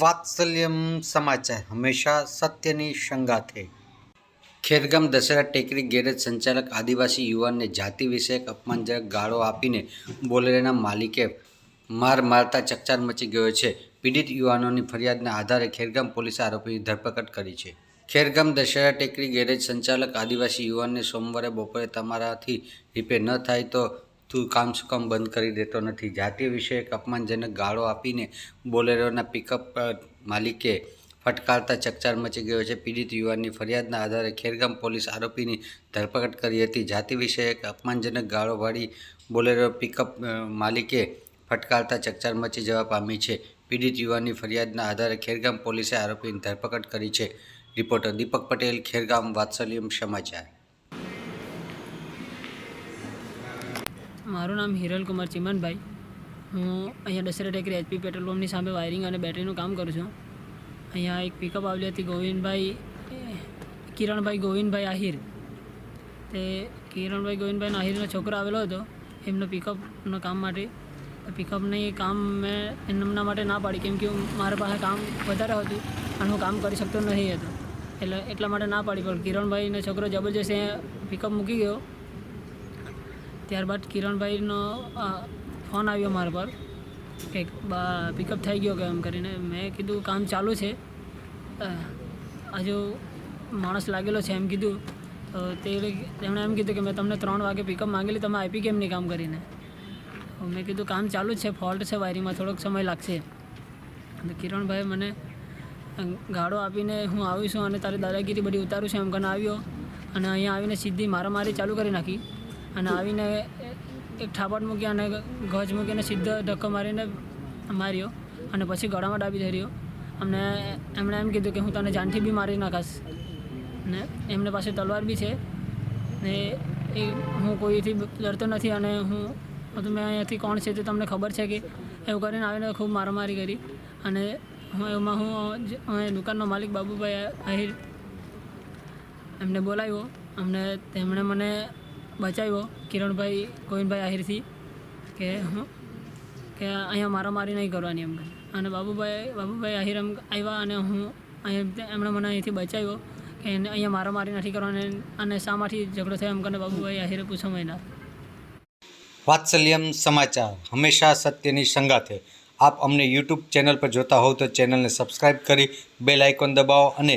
વાત્સલ્યમ સમાચાર હંમેશા સત્યની સંગાથે ખેરગામ દશેરા ટેકરી ગેરેજ સંચાલક આદિવાસી યુવાનને જાતિ વિષયક અપમાનજનક ગાળો આપીને બોલેરેના માલિકે માર મારતા ચકચાર મચી ગયો છે. પીડિત યુવાનોની ફરિયાદના આધારે ખેરગામ પોલીસે આરોપીની ધરપકડ કરી છે. ખેરગામ દશેરા ટેકરી ગેરેજ સંચાલક આદિવાસી યુવાનને સોમવારે બપોરે તમારાથી રિપેર ન થાય તો તું કામ શું કામ બંધ કરી દેતો નથી? જાતિ વિષયક અપમાનજનક ગાળો આપીને બોલેરોના પિકઅપ માલિકે ફટકારતા ચકચાર મચી ગયો છે. પીડિત યુવાનની ફરિયાદના આધારે ખેરગામ પોલીસ આરોપીની ધરપકડ કરી હતી. જાતિ વિષયક અપમાનજનક ગાળોવાળી બોલેરો પિકઅપ માલિકે ફટકારતા ચકચાર મચી જવા પામી છે. પીડિત યુવાનની ફરિયાદના આધારે ખેરગામ પોલીસે આરોપીની ધરપકડ કરી છે. રિપોર્ટર દીપક પટેલ, ખેરગામ વાત્સલ્યમ સમાચાર. મારું નામ હિરલ કુમાર ચિમનભાઈ. હું અહીંયા દશેરા ટેકરી એચપી પેટ્રોલ પંપની સામે વાયરિંગ અને બેટરીનું કામ કરું છું. અહીંયા એક પિકઅપ આવેલી હતી ગોવિંદભાઈ, કિરણભાઈ ગોવિંદભાઈ આહિર. તે કિરણભાઈ ગોવિંદભાઈ આહિરનો છોકરો આવેલો હતો. એમનો પિકઅપનો કામ માટે પિકઅપની કામ મેં એમના માટે ના પાડી કેમ કે મારા પાસે કામ વધારે હતું અને હું કામ કરી શકતો નહીં હતો. એટલે એટલા માટે ના પાડી, પણ કિરણભાઈનો છોકરો જબરજસ્ત પિકઅપ મૂકી ગયો. ત્યારબાદ કિરણભાઈનો ફોન આવ્યો મારા પર. કે પિકઅપ થઈ ગયો કે એમ કરીને. મેં કીધું, કામ ચાલુ છે. હજુ માણસ લાગેલો છે એમ કીધું. તો તે તેમણે એમ કીધું કે મેં તમને ત્રણ વાગે પિકઅપ માંગેલી, તમે આપી કેમ નહીં કામ કરીને? મેં કીધું, કામ ચાલુ છે ફોલ્ટ છે વાયરિંગમાં થોડોક સમય લાગશે. કિરણભાઈ મને ગાળો આપીને, હું આવીશું અને તારી દાદાગીરી બધી ઉતારું છું, એમ કરીને આવ્યો. અને અહીંયા આવીને સીધી મારામારી ચાલુ કરી નાખી. અને આવીને એક ઠાપટ મૂકી અને ગજ મૂકીને સીધો ધક્કો મારીને માર્યો અને પછી ગળામાં ડાબી ધર્યો. અમને એમણે એમ કીધું કે હું તને જાનથી બી મારી નાખાશ. ને એમને પાસે તલવાર બી છે. ને એ હું કોઈથી ડરતો નથી અને હું તમે અહીંયાથી કોણ છે તે તમને ખબર છે કે એવું કરીને આવીને ખૂબ મારામારી કરી. અને હું એમાં હું દુકાનનો માલિક બાબુભાઈ આહિર એમને બોલાવ્યો. અમને તેમણે મને બચાવ્યો. કિરણભાઈ, ગોવિંદભાઈ આહિરથી કે, હું, કે અહીંયા મારામારી નહીં કરવાની એમ. અને બાબુભાઈ બાબુભાઈ આહિર એમ આવ્યા અને હું અહીંયા એમણે મને અહીંથી બચાવ્યો કે એને અહીંયા મારામારી નથી કરવાની અને શામાંથી ઝઘડો થયો એમ કરીને બાબુભાઈ આહિરે પૂછો મહિના વાત્સલ્યમ સમાચાર. હંમેશા સત્યની સંગાથે. આપ અમને યુટ્યુબ ચેનલ પર જોતા હોવ તો ચેનલને સબસ્ક્રાઇબ કરી, બેલ આઇકોન દબાવો અને